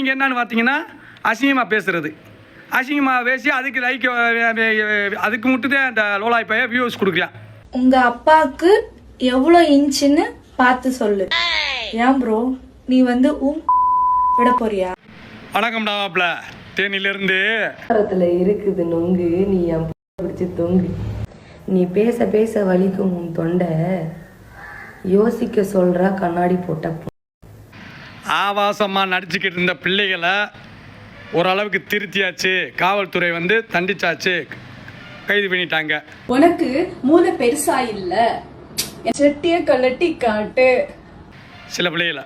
நீங்கள் என்னன்னு பார்த்தீங்கன்னா அசிங்கமாக பேசுகிறது அசிங்கமாக பேசி அதுக்கு லைக் அதுக்கு மட்டும்தான் அந்த லோலாய் பைய வியூஸ் கொடுக்கலாம். உங்க அப்பாவுக்கு எவ்வளோ இன்ச்சுன்னு பார்த்து சொல்லு. ஏன் ப்ரோ நீ வந்து உம் விட போறியா? வணக்கம்டா மாப்பிள்ள தேனியிலேருந்து வாரத்துல இருக்குது நொங்கு நீ என் பிடிச்சி தொங்கு. நீ பேச பேச வலிக்கும் உன் தொண்டை. யோசிக்க சொல்றா கண்ணாடி போட்ட ஆபாசமாக நடிச்சுக்கிட்டு இருந்த பிள்ளைகளை ஓரளவுக்கு திருத்தியாச்சு. காவல்துறை வந்து தண்டிச்சாச்சு. கைது பண்ணிட்டாங்க. உனக்கு மூளை பெருசா இல்ல. செட்டிய கலட்டி காட்டு. சில பிள்ளைகளை.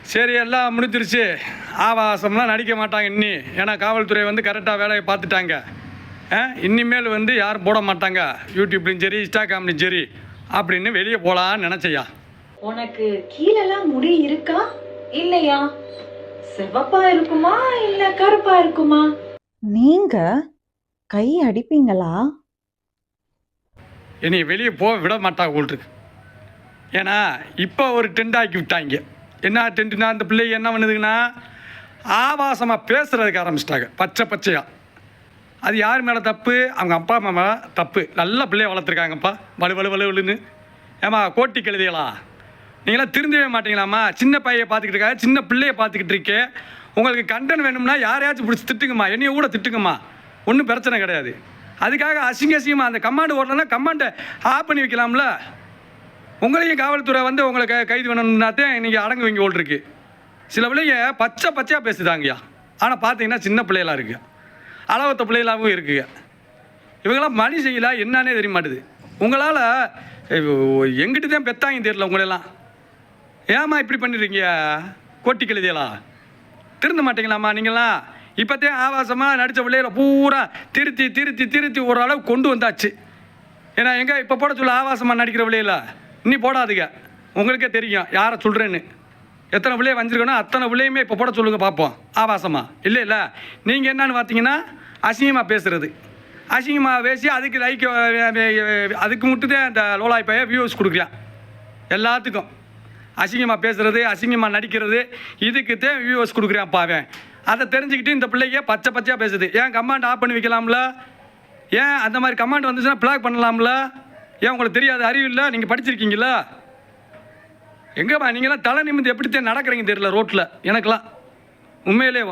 சரி எல்லாம் முடிஞ்சிருச்சு. ஆபாசம்லாம் நடிக்க மாட்டாங்க இன்னி. ஏன்னா காவல்துறை வந்து கரெக்டாக வேலையை பார்த்துட்டாங்க. இனிமேல் வந்து யாரும் போட மாட்டாங்க. யூடியூப்லையும் சரி இன்ஸ்டாகிராம்லையும் சரி. அப்படின்னு வெளியே போகலான்னு நினச்சையா உனக்கு கீழெல்லாம் முடி இருக்கா? இல்லையா? சிவப்பா இருக்குமா இல்ல கருப்பா இருக்குமா? நீங்க கை அடிப்பீங்களா? என்னை வெளியே போக விட மாட்டாங்க உங்களுக்கு ஏன்னா இப்போ ஒரு டென்ட் ஆக்கி விட்டாங்க. என்ன டென்ட்னா அந்த பிள்ளைங்க என்ன பண்ணுதுங்கன்னா ஆபாசமாக பேசுறதுக்கு ஆரம்பிச்சிட்டாங்க. பச்சை பச்சையாக அது யார் மேலே தப்பு? அவங்க அப்பா அம்மா மேலே தப்பு. நல்ல பிள்ளைய வளர்த்துருக்காங்கப்பா. வலு வலு வலு வலுன்னு ஏமா கோட்டி கழுதிகளா நீங்களாம் திருந்தவே மாட்டீங்களாம்மா? சின்ன பையன் பார்த்துக்கிட்டு இருக்காங்க சின்ன பிள்ளையை பார்த்துக்கிட்டு இருக்கே. உங்களுக்கு கண்டன் வேணும்னா யாரையாச்சும் பிடிச்சி திட்டுங்கம்மா. என்னைய கூட திட்டுங்கம்மா. ஒன்றும் பிரச்சனை கிடையாது. அதுக்காக அசிங்க அசிங்கமாக அந்த கமாண்டு ஓடலன்னா கமாண்டை ஆஃப் பண்ணி வைக்கலாம்ல? உங்களையும் காவல்துறை வந்து உங்களை க கைது பண்ணணும்னாத்தான் நீங்கள் அடங்குவீங்க ஓல் இருக்கு சில பிள்ளைங்க பச்சை பச்சையாக பேசுதாங்கய்யா. ஆனால் பார்த்தீங்கன்னா சின்ன பிள்ளைகளாக இருக்குது அளவத்த பிள்ளைகளாகவும் இருக்குங்க. இவங்களாம் மணி செய்யலாம் என்னன்னே தெரிய மாட்டுது. உங்களால் எங்கிட்ட தான் பெத்தாங்க தெரியல உங்களெல்லாம். ஏம்மா இப்படி பண்ணிடுறீங்க கோட்டி கழுதியலா திருந்த மாட்டீங்களாம்மா நீங்களாம் இப்போத்தே ஆபாசமாக நடித்த பிள்ளைகளை பூரா திருத்தி திருத்தி திருத்தி ஓரளவு கொண்டு வந்தாச்சு. ஏன்னா எங்கே இப்போ போட சொல்ல ஆபாசமாக நடிக்கிற பிள்ளைகள? இன்னி போடாதுங்க. உங்களுக்கே தெரியும் யாரை சொல்கிறேன்னு எத்தனை பிள்ளைய வஞ்சிருக்கணும் அத்தனை பிள்ளையுமே இப்போ போட சொல்லுங்க பார்ப்போம் ஆபாசமாக இல்லை இல்லை. நீங்கள் என்னன்னு பார்த்தீங்கன்னா அசிங்கமாக பேசுகிறது அசிங்கமாக பேசி அதுக்கு லைக் அதுக்கு மட்டும்தான் அந்த லோலாய் பைய வியூஸ் கொடுக்கலாம் எல்லாத்துக்கும். அசிங்கமாக பேசுகிறது அசிங்கமாக நடிக்கிறது இதுக்குத்தான் வியூவர்ஸ் கொடுக்குறேன் பாவேன் அதை தெரிஞ்சுக்கிட்டு இந்த பிள்ளைங்க பச்சை பச்சையாக பேசுது. ஏன் கமாண்ட் ஆஃப் பண்ணி வைக்கலாம்ல? ஏன் அந்த மாதிரி கமாண்ட் வந்துச்சுன்னா பிளாக் பண்ணலாம்ல? ஏன் உங்களுக்கு தெரியாது அறிவு இல்லை? நீங்கள் படிச்சிருக்கீங்களா எங்கேப்பா நீங்களாம் தலை நிமிந்து எப்படித்தான் நடக்கிறீங்க தெரியல ரோட்டில் எனக்கெல்லாம். உண்மையிலே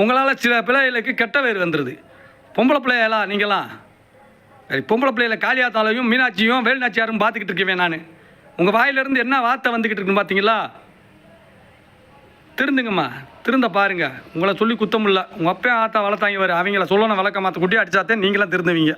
உங்களால் சில பிள்ளைகளுக்கு கெட்ட பேர் வந்துடுது பொம்பளை பிள்ளைகளா நீங்களாம் சரி, பொம்பளை பிள்ளைகளை காளியாத்தாலையும் மீனாட்சியும் வேலுநாச்சியாரும் பார்த்துக்கிட்டு இருக்கேன் நான். உங்கள் வாயிலிருந்து என்ன வார்த்தை வந்துக்கிட்டு இருக்குன்னு பார்த்தீங்களா திருந்துங்கம்மா திருந்த பாருங்க. உங்களை சொல்லி குத்தமில்ல. உங்கள் அப்பையும் ஆத்தா வளர்த்தாங்க வர அவங்கள சொல்லணும் விளக்க மாற்ற குட்டி அடிச்சாத்தே நீங்களாம் திருந்துவீங்க.